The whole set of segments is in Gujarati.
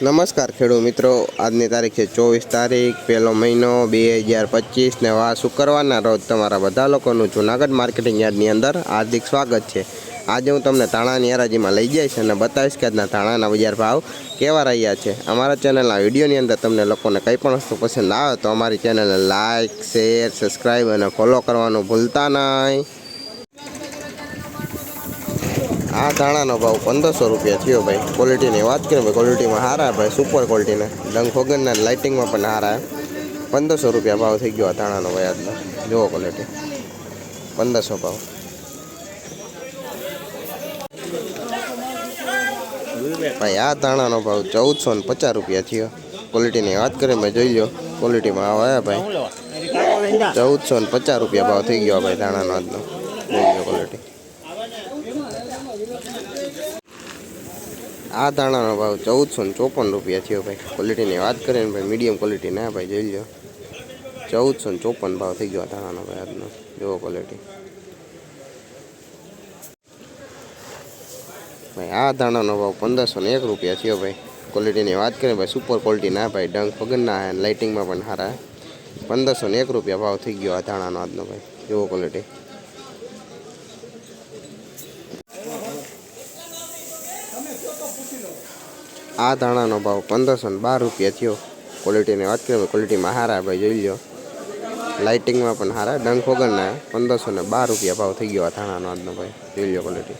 નમસ્કાર ખેડૂત મિત્રો. આજની તારીખ ચોવીસ તારીખ, પહેલો મહિનો બે હજાર પચીસ ને આ શુક્રવારના રોજ તમારા બધા લોકોનું જુનાગઢ માર્કેટિંગ યાર્ડની અંદર હાર્દિક સ્વાગત છે. આજે હું તમને તાણાની હરાજીમાં લઈ જઈશ અને બતાવીશ કે આજના તાણાના બજાર ભાવ કેવા રહ્યા છે. અમારા ચેનલના વિડીયોની અંદર તમને લોકોને કંઈ પણ વસ્તુ પસંદ આવે તો અમારી ચેનલને લાઇક શેર, સબસ્ક્રાઈબ અને ફોલો કરવાનું ભૂલતા નહીં. આ ધાણાનો ભાવ પંદરસો રૂપિયા થયો ભાઈ. ક્વોલિટીની વાત કરીએ ભાઈ ક્વોલિટીમાં સારા ભાઈ સુપર ક્વોલિટીના ડંગ ફોગનના લાઇટિંગમાં પણ સારા પંદરસો રૂપિયા ભાવ થઈ ગયો આ ધાણાનો ભાઈ આજનો. જુઓ ક્વોલિટી પંદરસો ભાવ. ભાઈ, આ ધાણાનો ભાવ ચૌદસો ને પચાસ રૂપિયા થયો. ક્વોલિટીની વાત કરીએ ભાઈ, જોઈ લો. ક્વોલિટીમાં આવ્યા ભાઈ. ચૌદસો ને પચાસ રૂપિયા ભાવ થઈ ગયો ભાઈ ધાણાનો આજનો. જોઈ લો ક્વોલિટી આ ધાણાનો ભાવ ચૌદસો ને ચોપન રૂપિયા થયો ભાઈ. ક્વોલિટીની વાત કરીએ ને ભાઈ મીડિયમ ક્વોલિટી ના ભાઈ, જોઈ લો ચૌદસો ને ચોપન ભાવ થઈ ગયો આ ધાણાનો ભાઈ આજનો. જુઓ ક્વોલિટી ભાઈ, આ ધાણાનો ભાવ પંદરસો ને એક રૂપિયા થયો ભાઈ. ક્વોલિટીની વાત કરીએ ભાઈ સુપર ક્વોલિટી ના ભાઈ ડંગ પગનના અને લાઇટિંગમાં પણ સારા પંદરસો ને એક રૂપિયા ભાવ થઈ ગયો આ ધાણાનો આજનો ભાઈ. જુઓ ક્વોલિટી આ ધાણાનો ભાવ પંદરસો ને બાર રૂપિયા થયો. ક્વોલિટીની વાત કરીએ ક્વોલિટીમાં હારા ભાઈ, જોઈ લો લાઇટિંગમાં પણ સારા ડંગ વગરના પંદરસો ને બાર રૂપિયા ભાવ થઈ ગયો આ ધાણાનો આજનો ભાઈ. જોઈ લો ક્વોલિટી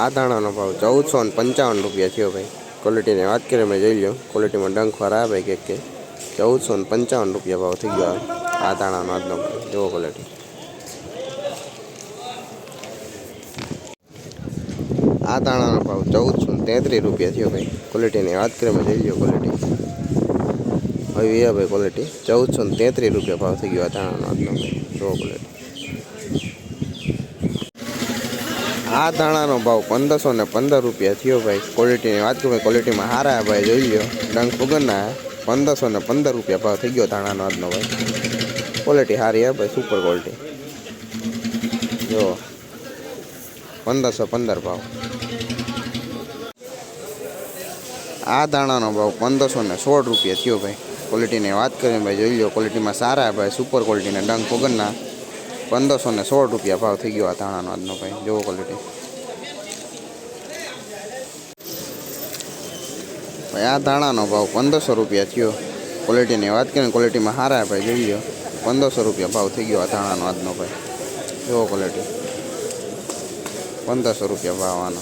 આ ધાણાનો ભાવ ચૌદસો ને પંચાવન રૂપિયા થયો ભાઈ. ક્વોલિટીની વાત કરીએ મેં જોઈ લો ક્વોલિટીમાં ડંખ વાળા ભાઈ કે. ચૌદસો ને પંચાવન રૂપિયા ભાવ થઈ ગયો આ ધાણાનો આજનો ભાઈ જેવો ક્વોલિટી આ દાણાનો ભાવ ચૌદસો ને તેત્રીસ રૂપિયા થયો ભાઈ. ક્વોલિટીની વાત કરીએ જોઈ લો ક્વોલિટી હવે એ ભાઈ ક્વોલિટી ચૌદસો ને તેત્રીસ રૂપિયા ભાવ થઈ ગયો આ દાણાનો આજનો ભાઈ. જુઓ ક્વોલિટી આ દાણાનો ભાવ પંદરસો ને પંદર રૂપિયા થયો ભાઈ. ક્વોલિટીની વાત કરીએ ક્વોલિટીમાં સારા ભાઈ, જોઈ લો ડંગ વગરના પંદરસો ને પંદર રૂપિયા ભાવ થઈ ગયો દાણાનો આજનો ભાઈ. ક્વોલિટી સારી હે ભાઈ સુપર ક્વોલિટી જો. પંદરસો પંદર ભાવ. આ દાણાનો ભાવ પંદરસો ને સોળ રૂપિયા થયો ભાઈ. ક્વોલિટીની વાત કરીને ભાઈ, જોઈ લો ક્વોલિટીમાં સારા ભાઈ સુપર ક્વોલિટીના ડંગ પગરના પંદરસો ને સોળ રૂપિયા ભાવ થઈ ગયો આ દાણાનો આજનો ભાઈ. જોવો ક્વોલિટી ભાઈ, આ દાણાનો ભાવ પંદરસો રૂપિયા થયો. ક્વોલિટીની વાત કરીને ક્વોલિટીમાં સારા ભાઈ, જોઈ લો પંદરસો રૂપિયા ભાવ થઈ ગયો આ દાણાનો આજનો ભાઈ. જોવો ક્વોલિટી પંદરસો રૂપિયા ભાવ આનો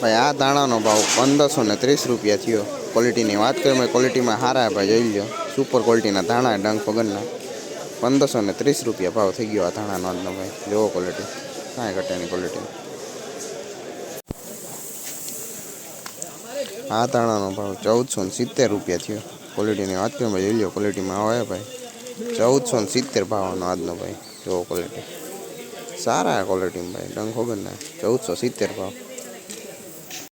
ભાઈ, આ દાણાનો ભાવ પંદરસો ને ત્રીસ રૂપિયા થયો. ક્વોલિટીની વાત કરીએ મેં ક્વોલિટીમાં સારા ભાઈ, જોઈ લો સુપર ક્વોલિટીના ધાણા ડંગ પગનના. પંદરસો ને ત્રીસ રૂપિયા ભાવ થઈ ગયો આ ધાણાનો આજનો ભાઈ. જોવો ક્વોલિટી કાંઈ ઘટેની ક્વોલિટી આ ધાણાનો ભાવ ચૌદસો ને સિત્તેર રૂપિયા થયો. ક્વોલિટીની વાત કરીએ ભાઈ જોઈ લો ક્વોલિટીમાં આવે ભાઈ. ચૌદસો ને સિત્તેર ભાવનો આજનો ભાઈ, જોવો ક્વોલિટી સારા ક્વોલિટીમાં ભાઈ ડંગ વગરના. ચૌદસો સિત્તેર ભાવ